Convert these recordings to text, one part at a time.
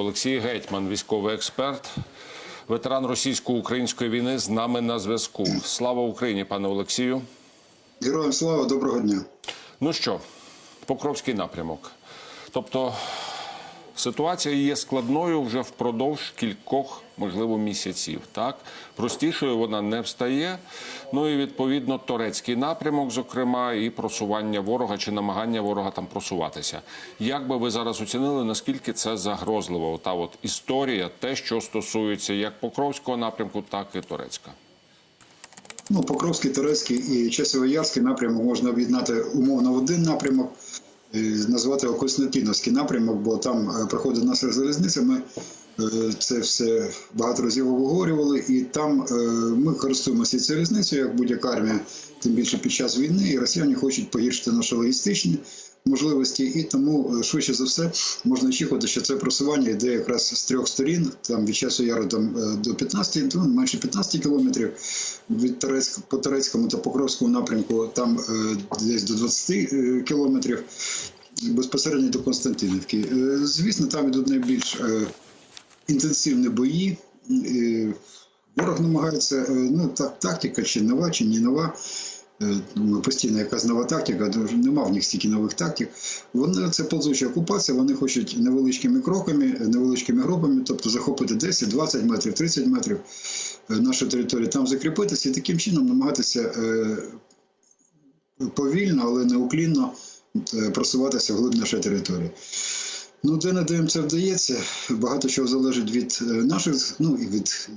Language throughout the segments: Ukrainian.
Олексій Гетьман, військовий експерт, ветеран російсько-української війни, з нами на зв'язку. Слава Україні, пане Олексію. Героям слава, доброго дня. Ну що, Покровський напрямок. Тобто ситуація є складною вже впродовж кількох, можливо, місяців. Так простішою вона не встає. Ну і відповідно турецький напрямок, зокрема, і просування ворога чи намагання ворога там просуватися. Як би ви зараз оцінили, наскільки це загрозливо? Та от історія, те, що стосується як Покровського напрямку, так і Турецька. Ну, Покровський, Турецький і Часово-Ярський напрямок можна об'єднати умовно в один напрямок, назвати його Костянтиновський напрямок, бо там е, проходить наша залізниця. Ми е, це все багато разів обговорювали, і там е, ми користуємося цією залізницею, як будь-яка армія, тим більше під час війни, і росіяни хочуть погіршити наші логістичні можливості, і тому е, швидше за все можна очікувати, що це просування йде якраз з трьох сторін, там від часу яру там е, до 15, ну, майже 15 кілометрів від Турецьк, по Турецькому та Покровському напрямку, там е, десь до 20 е, кілометрів безпосередньо до Константинівки. Звісно, там йдуть найбільш інтенсивні бої. Ворог намагається, ну так, тактика чи нова, чи не нова. Е, ну, Постійно якась нова тактика, нема в них стільки нових тактик. Вони це ползуча окупація, вони хочуть невеличкими кроками, невеличкими групами, тобто захопити 10, 20 метрів, 30 метрів е, нашу територію, там закріпитися і таким чином намагатися е, повільно, але неуклінно просуватися вглиб нашої території. Ну, де не де це вдається. Багато чого залежить від наших, ну і від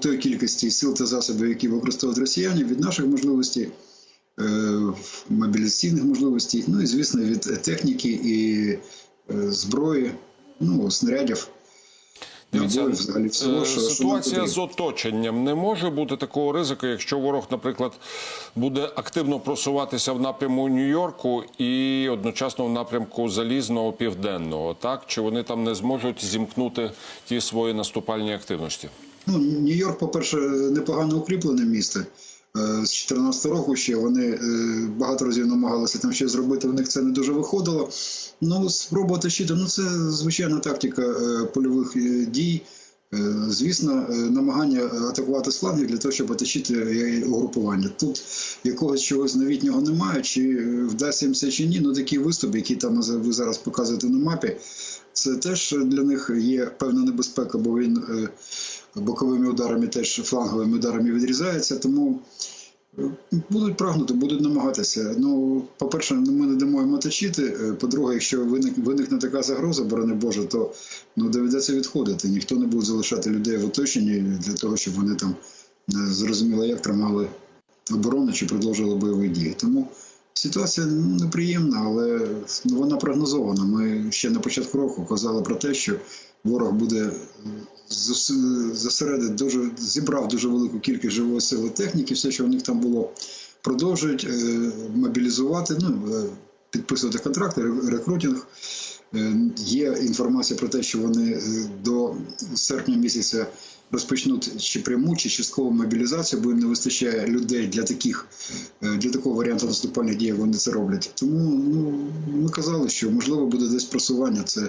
тої кількості сил та засобів, які використовують росіяни, від наших можливостей, мобілізаційних можливостей, ну і звісно від техніки і е, зброї, ну, снарядів. Дивіться, е, ситуація з оточенням не може бути такого ризику, якщо ворог, наприклад, буде активно просуватися в напряму Нью-Йорку і одночасно в напрямку залізного південного, так чи вони там не зможуть зімкнути ті свої наступальні активності? Ну, Нью-Йорк, по-перше, непогано укріплене місто. Е, З 2014 року ще вони е, багато разів намагалися там щось зробити, в них це не дуже виходило. Ну, спроба тащити, ну це звичайна тактика е, польових дій. Звісно, намагання атакувати з для того, щоб оточити угрупування. Тут якогось чогось новітнього немає, чи вдасться їм це чи ні. Ну такі виступи, які там ви зараз показуєте на мапі, це теж для них є певна небезпека, бо він боковими ударами, теж фланговими ударами відрізається. Тому е, будуть прагнути, будуть намагатися. Ну, по-перше, ми не дамо їм оточити. Е, По-друге, якщо виник, виникне така загроза, борони Боже, то ну, доведеться відходити. Ніхто не буде залишати людей в оточенні для того, щоб вони там не зрозуміло, як тримали оборону чи продовжували бойові дії. Тому ситуація ну, неприємна, але ну, вона прогнозована. Ми ще на початку року казали про те, що ворог буде е, зос- дуже зібрав дуже велику кількість живої сили техніки, все, що у них там було, продовжують е, мобілізувати, ну е, підписувати контракти, рекрутинг. Е, Є інформація про те, що вони до серпня місяця розпочнуть чи пряму, чи часткову мобілізацію, бо їм не вистачає людей для таких для такого варіанту наступальних дій, вони це роблять. Тому ну, ми казали, що можливо буде десь просування. Це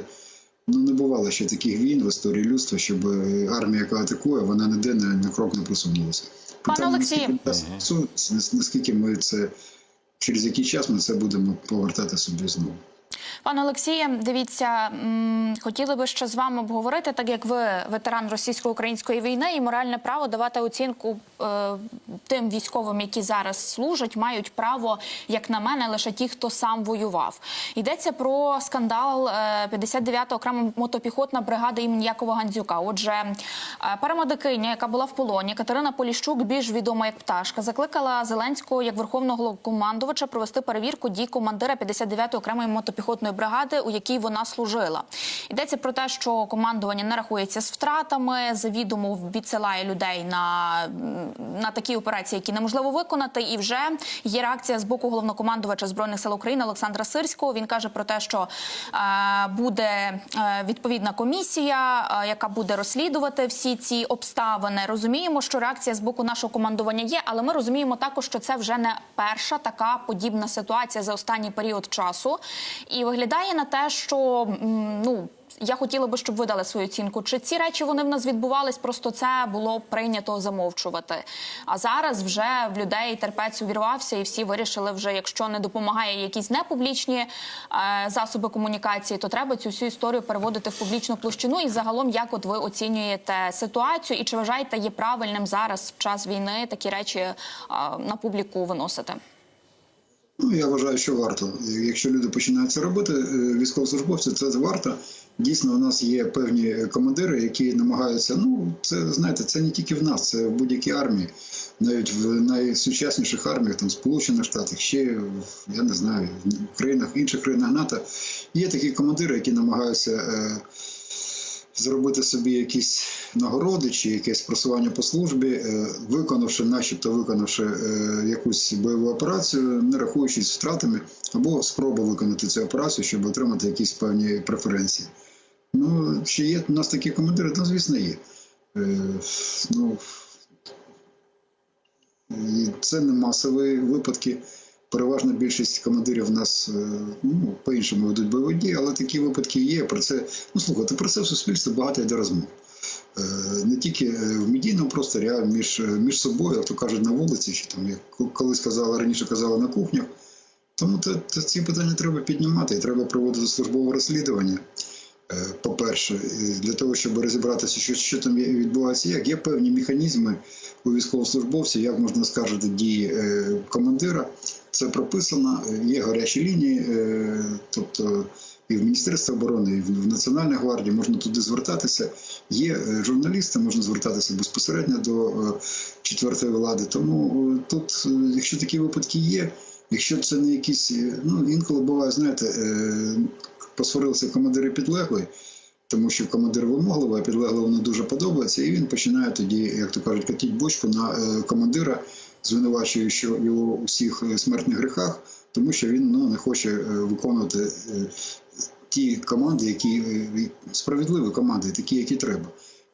ну не бувало ще таких війн в історії людства, щоб е, армія, яка атакує, вона ніде на, на крок не просунулася. Пане Олексію. наскільки ми це через який час ми це будемо повертати собі знову. Пане Олексіє, дивіться, хотіли би ще з вами обговорити, так як ви ветеран російсько-української війни і моральне право давати оцінку е, тим військовим, які зараз служать, мають право, як на мене, лише ті, хто сам воював. Йдеться про скандал е, 59-та окрема мотопіхотна бригада імені Якова Гандзюка. Отже, е, парамедикиня, яка була в полоні, Катерина Поліщук, більш відома як пташка, закликала Зеленського як верховного головнокомандувача провести перевірку дій командира 59-ї окремої мотопіхотної бригади, у якій вона служила. Йдеться про те, що командування не рахується з втратами, завідомо відсилає людей на, на такі операції, які неможливо виконати. І вже є реакція з боку головнокомандувача збройних сил України Олександра Сирського. Він каже про те, що е, буде е, відповідна комісія, е, яка буде розслідувати всі ці обставини. Розуміємо, що реакція з боку нашого командування є, але ми розуміємо також, що це вже не перша така подібна ситуація за останній період часу. Виглядає на те, що ну я хотіла би, щоб ви дали свою оцінку. Чи ці речі вони в нас відбувались? Просто це було прийнято замовчувати. А зараз вже в людей терпець увірвався, і всі вирішили вже, якщо не допомагає якісь непублічні е, засоби комунікації, то треба цю всю історію переводити в публічну площину. І загалом, як от ви оцінюєте ситуацію, і чи вважаєте є правильним зараз в час війни такі речі е, на публіку виносити? Ну, я вважаю, що варто. Якщо люди починають це робити, е, військовослужбовці, це варто. Дійсно, у нас є певні командири, які намагаються. Ну, це знаєте, це не тільки в нас, це в будь-якій армії, навіть в найсучасніших арміях, там Сполучених Штатах, ще я не знаю, в країнах інших країнах НАТО. Є такі командири, які намагаються. Е, зробити собі якісь нагороди чи якесь просування по службі, е, виконавши, начебто виконавши е, якусь бойову операцію, не рахуючись втратами, або спроба виконати цю операцію, щоб отримати якісь певні преференції. Ну, чи є у нас такі командири? Ну, звісно, є. Е, Ну, і це не масові випадки. Переважна більшість командирів в нас е, ну, по-іншому ведуть бойові дії, але такі випадки є. Про це ну слухайте, про це в суспільстві багато йде розмов. Е, Не тільки е, в медійному просторі, а між, між собою, як то кажуть, на вулиці, чи там як колись казали, раніше казали на кухнях. Тому те, те, ці питання треба піднімати і треба проводити службове розслідування. По-перше, для того, щоб розібратися, що, що там відбувається, як є певні механізми у військовослужбовців, як можна скаржити дії командира. Це прописано, е, є гарячі лінії, е, тобто і в Міністерстві оборони, і в Національній гвардії можна туди звертатися. Є е, журналісти, можна звертатися безпосередньо до четвертої влади. Тому тут, якщо такі випадки є, якщо це не якісь, ну інколи буває, знаєте, посварилися командири підлеглий, тому що командир вимогливий, а підлеглому не дуже подобається, і він починає тоді, як то кажуть, катіть бочку на е, звинувачуючи його у всіх е, смертних гріхах, тому що він ну, не хоче е, виконувати е, ті команди, які справедливі команди, такі, які треба.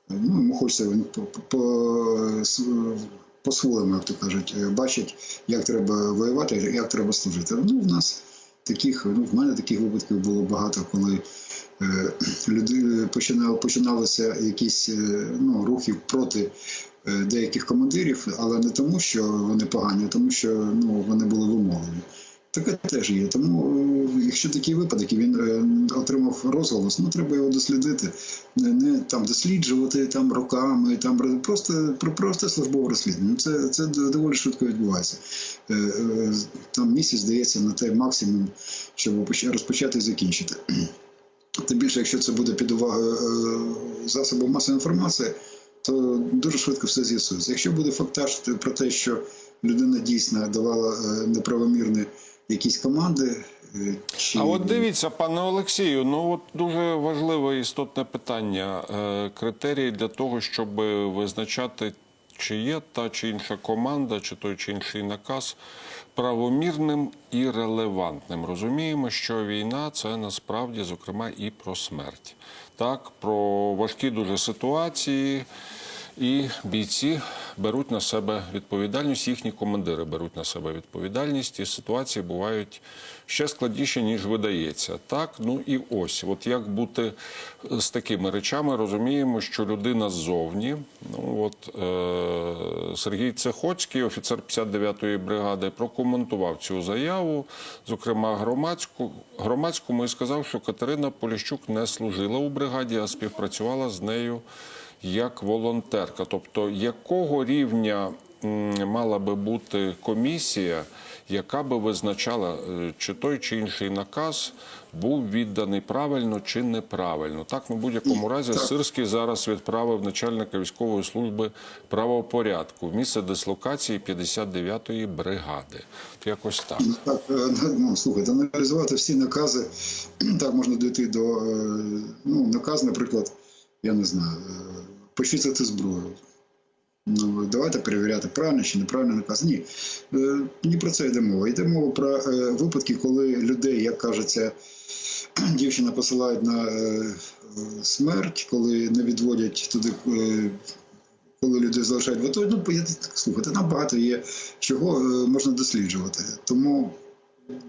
Ну, йому хочеться він по, по, по-своєму, як то кажуть, бачить, як треба воювати, як треба служити. Ну, в нас таких, ну, в мене таких випадків було багато, коли люди починали, починалися якісь ну, рухи проти деяких командирів, але не тому, що вони погані, а тому, що ну, вони були вимогливі. Таке теж є. Тому, е, якщо такий випадок і він е, отримав розголос, ну треба його дослідити, не, не там досліджувати там роками, там просто про просто службове розслідування. Це, це доволі швидко відбувається. Е, е, Там місяць здається на той максимум, щоб розпочати і закінчити. Тим більше, якщо це буде під увагою е, засобів масової інформації, то дуже швидко все з'ясується. Якщо буде фактаж про те, що людина дійсно давала е, неправомірні якісь команди, е, чи А от дивіться, пане Олексію, ну от дуже важливе істотне питання. Е, Критерії для того, щоб визначати, чи є та чи інша команда, чи той чи інший наказ правомірним і релевантним. Розуміємо, що війна це насправді, зокрема, і про смерть, так, про важкі дуже ситуації. І бійці беруть на себе відповідальність, їхні командири беруть на себе відповідальність, і ситуації бувають ще складніші, ніж видається. Так, ну і ось, от як бути з такими речами, розуміємо, що людина ззовні, ну от е, Сергій Цехоцький, офіцер 59-ї бригади, прокоментував цю заяву, зокрема громадську, громадському, і сказав, що Катерина Поліщук не служила у бригаді, а співпрацювала з нею як волонтерка. Тобто, якого рівня мала би бути комісія, яка би визначала, е, чи той чи інший наказ був відданий правильно чи неправильно. Так, ну, будь-якому разі, Сирський зараз відправив начальника військової служби правопорядку в місце дислокації 59-ї бригади. Якось так. Так, е, ну, слухайте, аналізувати всі накази, так можна дійти до е, ну, наказ, наприклад, я не знаю, почистити зброю. Ну, давайте перевіряти, правильно чи неправильно наказ. Ні. Е, Не про це йде мова. Йде мова про е, випадки, коли людей, як кажеться, дівчина посилають на е, смерть, коли не відводять туди. коли люди залишають в ну, слухайте, там багато є чого можна досліджувати. Тому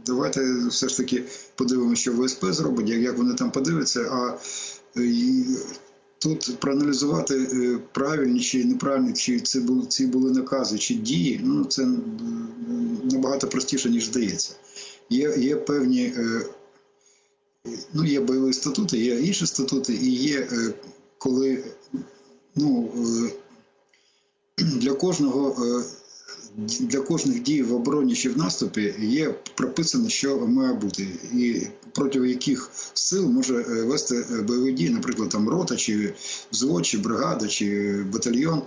давайте все ж таки подивимося, що ВСП зробить, як, вони там подивляться. А тут проаналізувати е, правильні чи неправильні, чи це були ці були накази, чи дії. Ну це набагато простіше ніж здається. Є, є певні. е, Ну, є бойові статути, є інші статути, і є е, коли ну, для кожного для кожних дій в обороні чи в наступі є прописано, що має бути, і проти яких сил може е, вести е, бойові дії, наприклад, там рота, чи взвод, чи бригада, чи батальйон.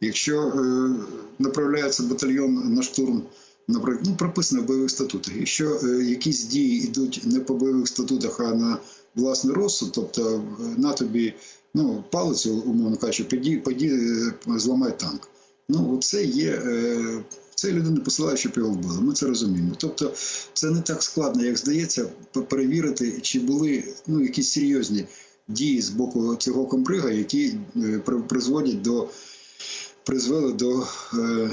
Якщо е, направляється батальйон на штурм, наприклад, ну, прописано в бойових статутах. Якщо якісь дії йдуть не по бойових статутах, а на власний розсуд, тобто на тобі ну, палицю, умовно кажучи, поді е, зламай танк. Ну, це є. Е, це людина посилає, щоб його вбили. Ми це розуміємо. Тобто, це не так складно, як здається, перевірити, чи були ну, якісь серйозні дії з боку цього комбрига, які е, призводять до призвели до е,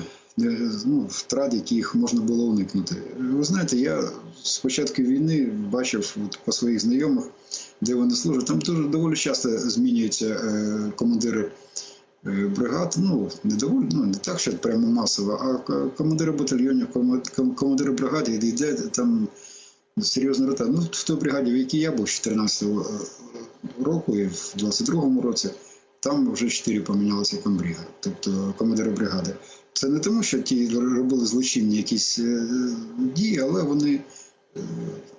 ну, втрат, яких можна було уникнути. Ви знаєте, я з початку війни бачив от, по своїх знайомих, де вони служать. Там дуже доволі часто змінюються командири бригад. Ну не доволі, ну не так, що прямо масово, а командири батальйонів, кома- ком- командири бригад, йде там серйозна рота. Ну, в той бригаді, в якій я був з 14-го е, року і в 22-му році, там вже чотири помінялися комбрига, тобто командири бригади. Це не тому, що ті робили злочинні якісь е, дії, але вони е,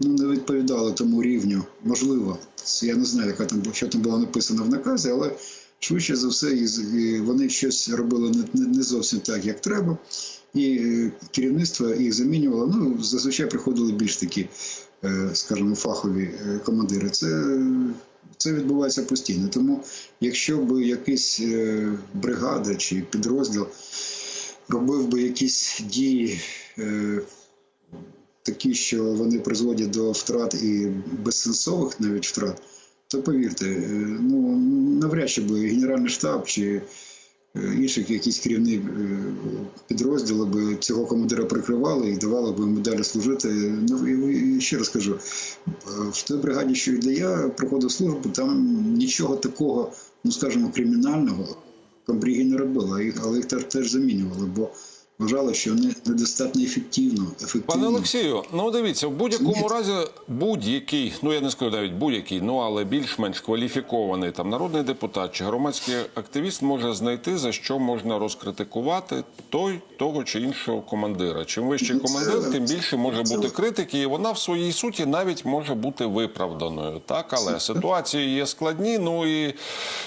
ну, не відповідали тому рівню. Можливо, я не знаю, яка там що там було написано в наказі, але швидше за все, вони щось робили не, зовсім так, як треба. І е, керівництво їх замінювало. Ну, зазвичай приходили більш такі, е, скажімо, фахові е, командири. Це, це відбувається постійно. Тому, якщо б якась бригада чи підрозділ робив би якісь дії такі, що вони призводять до втрат і безсенсових навіть втрат, то повірте, е, ну навряд чи би Генеральний штаб чи е, інших якісь керівні е, підрозділи би цього командира прикривали і давали б йому далі служити. Ну і- ще раз кажу, в той бригаді, що де я проходив службу, там нічого такого, ну скажімо, кримінального комбріги не робили, але їх теж замінювали, бо вважали, що вони недостатньо ефективно. ефективно. Пане Олексію, ну дивіться, в будь-якому разі будь-який, ну я не скажу навіть будь-який, ну але більш-менш кваліфікований там народний депутат чи громадський активіст може знайти за що можна розкритикувати той того чи іншого командира. Чим вищий Ну, командир, тим більше може бути критики, і вона в своїй суті навіть може бути виправданою. Так, але ситуації є складні. Ну і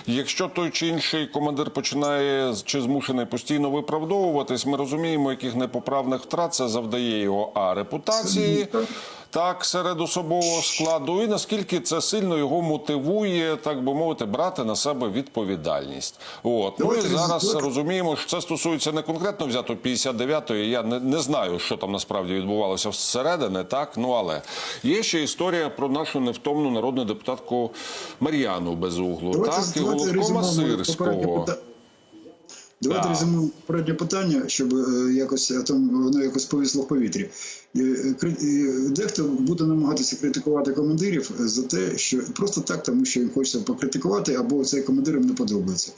якщо той чи інший командир починає чи змушений постійно виправдовуватись, ми розуміємо, яких непоправних втрат це завдає його а репутації. Так, серед особового складу, і наскільки це сильно його мотивує, так би мовити, брати на себе відповідальність. От ну і Давайте зараз розуміємо, що це стосується не конкретно взято 59-ї. Я не, не знаю, що там насправді відбувалося всередини, так ну але є ще історія про нашу невтомну народну депутатку Мар'яну Безуглу, так і головкома Сирського. Давайте Так. резюмуємо попереднє питання, щоб е, якось там воно якось повісло в повітрі. Е, е, Дехто буде намагатися критикувати командирів за те, що просто так, тому що їм хочеться покритикувати, або цей командир їм не подобається.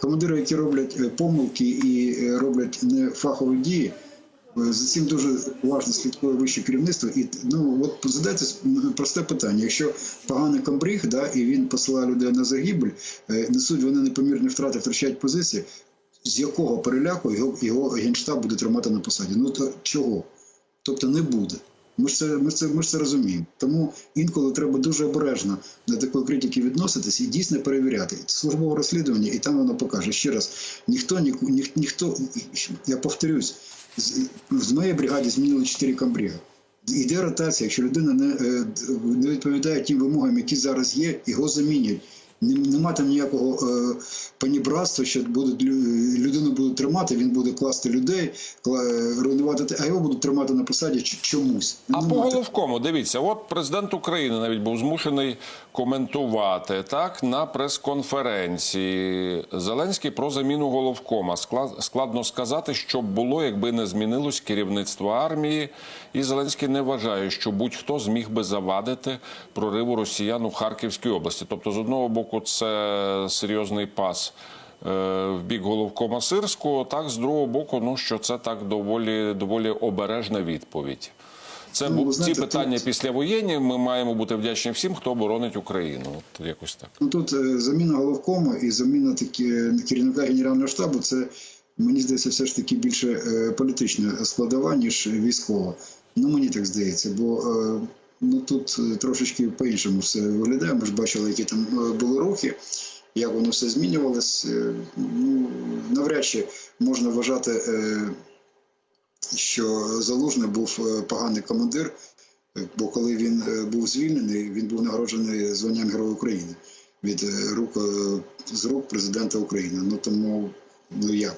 Командири, які роблять помилки і роблять не фахові дії. За цим дуже уважно слідкує вище керівництво. І ну от задайте просте питання: якщо поганий комбриг, да, і він посилає людей на загибель, несуть вони непомірні втрати, втрачають позиції. З якого переляку його, його генштаб буде тримати на посаді? Ну то чого? Тобто не буде. Ми ж це, ми це, ми ж це розуміємо. Тому інколи треба дуже обережно до такої критики відноситись і дійсно перевіряти. Службове розслідування, і там воно покаже. Ще раз, ніхто, ні, ні, ніхто, я повторюсь, з, з моєї бригаді змінили 4 комбрига. Іде ротація, якщо людина не, е, не відповідає тим вимогам, які зараз є, його замінюють. Нем- Нема там ніякого е, панібратства, що будуть лю- людину будуть тримати, він буде класти людей, руйнувати, а його будуть тримати на посаді чомусь. А Нема по головкому, дивіться, от президент України навіть був змушений коментувати так на прес-конференції Зеленський про заміну головкома. Склад- Складно сказати, що б було, якби не змінилось керівництво армії. І Зеленський не вважає, що будь-хто зміг би завадити прориву росіян у Харківській області. Тобто, з одного боку, боку, це серйозний пас е, в бік головкома Сирського, так з другого боку, ну що це так доволі доволі обережна відповідь. Це Ну, знаєте, питання тут- післявоєнні. Ми маємо бути вдячні всім, хто боронить Україну. От якось так. Ну тут е, заміна головкома і заміна такі керівника генерального штабу це мені здається, все ж таки більше е, політична складова, ніж військова. Ну мені так здається, бо ну тут е, трошечки по-іншому все виглядає. Ми ж бачили, які там е, були рухи, як воно все змінювалось. Е, Ну навряд чи можна вважати, що Залужний був поганий командир. Бо коли він був звільнений, він був нагороджений званням Героя України від рук з рук президента України. Ну тому ну як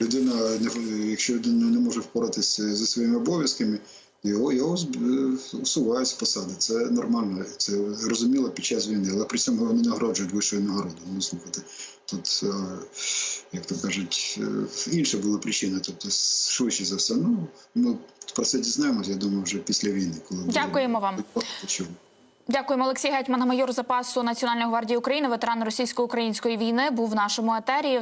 людина, якщо людина не може впоратися зі своїми обов'язками, його його е, усувають з посади. Це нормально, це зрозуміло під час війни, але при цьому його не нагороджують вищою нагородою. Ну слухайте, тут е, як то кажуть, е, інші були причини. Тобто, швидше за все, ну ми про це дізнаємося, я думаю, вже після війни, коли буде- Дякуємо вам. Дякуємо, Олексій Гетьман, майор запасу Національної гвардії України, ветеран російсько-української війни, був в нашому етері.